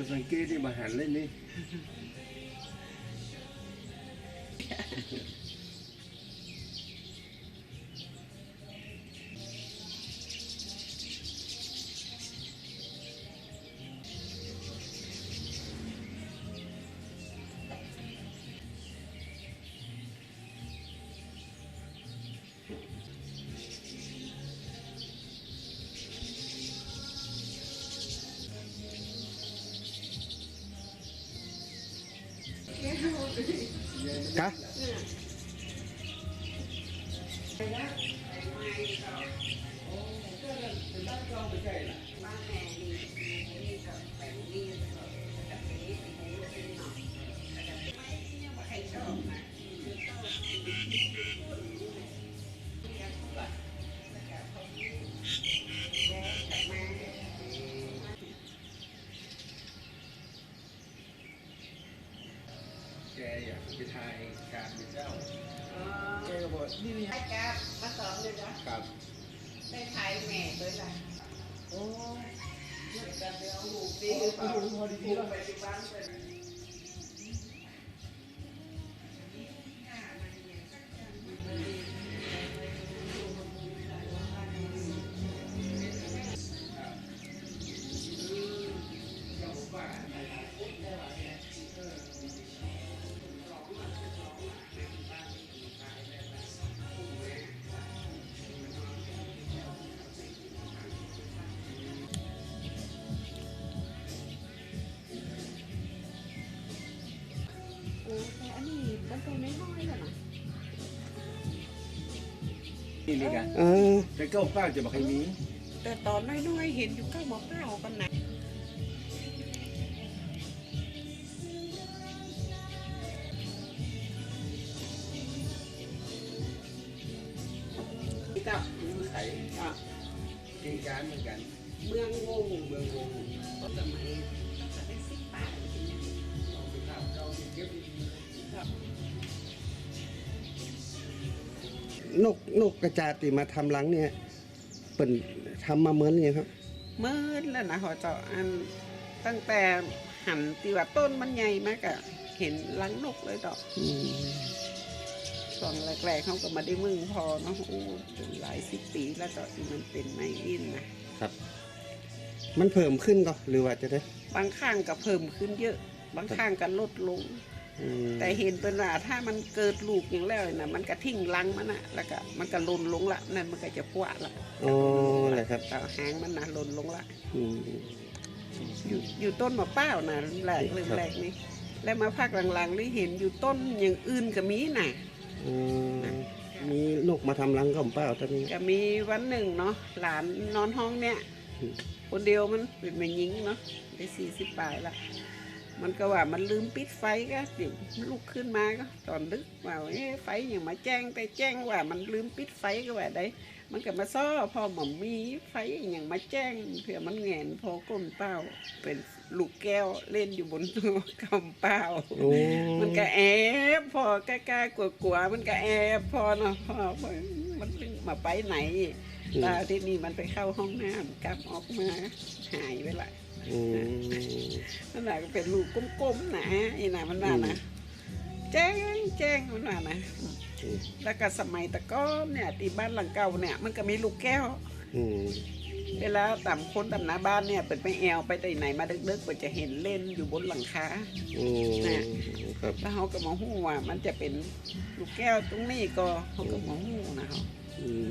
ไปสังเกตที่ มา อยากไปทายการเป็นเจ้าอ๋อแกก็บอกนี่นี่ให้กามาสอนเลยนะครับได้ไทยแม่ด้วยล่ะโอ้เมื่อกันเดี๋ยวเอาหูดีหรือเปล่าหูไปที่บ้านเอันนี้มันตัวน้อยๆแล้วนะนี่นี่กันเออแต่เก้าป้าจะบอกให้มีแต่ตอนน้อยๆเห็นอยู่ข้างหมอเปล่ากันนะนี่ก็ไข่กินการเหมือนกัน เมืองงงเมืองวงก็สมัยจะได้สิบบาท นกนกกระจาติมาทำรังเนี่ยเปิ่นทำมาเหมือนเนี่ยครับ มืดแล้วนะเขาเจ้าอันตั้งแต่หันตีว่าต้นมันใหญ่มากอะเห็นลังนกเลยดอกอืมช่วงแรกๆเขาก็มาได้มึงพอเนาะโอ้จนหลายสิบปีแล้วต่อที่มันเป็นไม้อินนะครับ มันเพิ่มขึ้นก็หรือว่าจะได้ บางข้างก็เพิ่มขึ้นเยอะ บางข้างก็ลดลงอืม แต่เห็นเป็นว่าถ้ามันเกิดลูกอย่างแล้วนะมันก็ทิ้งรังมันนะแล้วก็มันก็หล่นลงละนั่นมันก็จะพวะละอ๋อแหละครับแต่หางมันนะหล่นลงละอืมอยู่อยู่ต้นมะเป้าวนะแรกเริ่มครับแรกนี่แล้วมาพักหลังๆนี่เห็นอยู่ต้นอย่างอื่นก็มีน่ะอืมมีนกมาทำรังกับเปล่าตอนนี้ก็มีวันหนึ่งเนาะหลานนอนห้องเนี่ยอืมคนเดียวมันเป็นแม่หญิงเนาะได้สี่สิบปลายละ มันก็ว่ามันลืมปิดไฟก็เดี๋ยวลุกขึ้นมาก็ตอนดึกว่าเอ๊ะไฟอย่างมาแจ้งไปแจ้งว่า มันลืมปิดไฟก็ว่าได้ มันก็มาซ้อพอหม่อมมีไฟอย่างมาแจ้งเผื่อมันแหงนพอก้นเป้าเป็นลูกแก้วเล่นอยู่บนตัวกำเป้าโอ้มันก็แอบพอกล้าๆกลัวๆมันก็แอบพอเนาะพอมันมาไปไหนตาที่นี่มันไปเข้าห้องน้ำกลับออกมาหายไปละ อืมนั่นแหละก็เป็นลูกกลมๆนะไอ้น่ะมันว่านะแจ้งแจ้งมันว่านะแล้วก็สมัยตะก้อนเนี่ยที่บ้านหลังเก่าเนี่ย มันก็มีลูกแก้วอืมเวลาต่ำคนต่ำหน้าบ้านเนี่ยเป็นไปแอวไปแต่ไหนมาดึกๆก็จะเห็นเล่นอยู่บนหลังคาอืมน่ะครับแล้วเขาก็มาหู้ว่ามันจะเป็นลูกแก้วตรงนี้ก็เขาก็มาหู้นะเขาอืม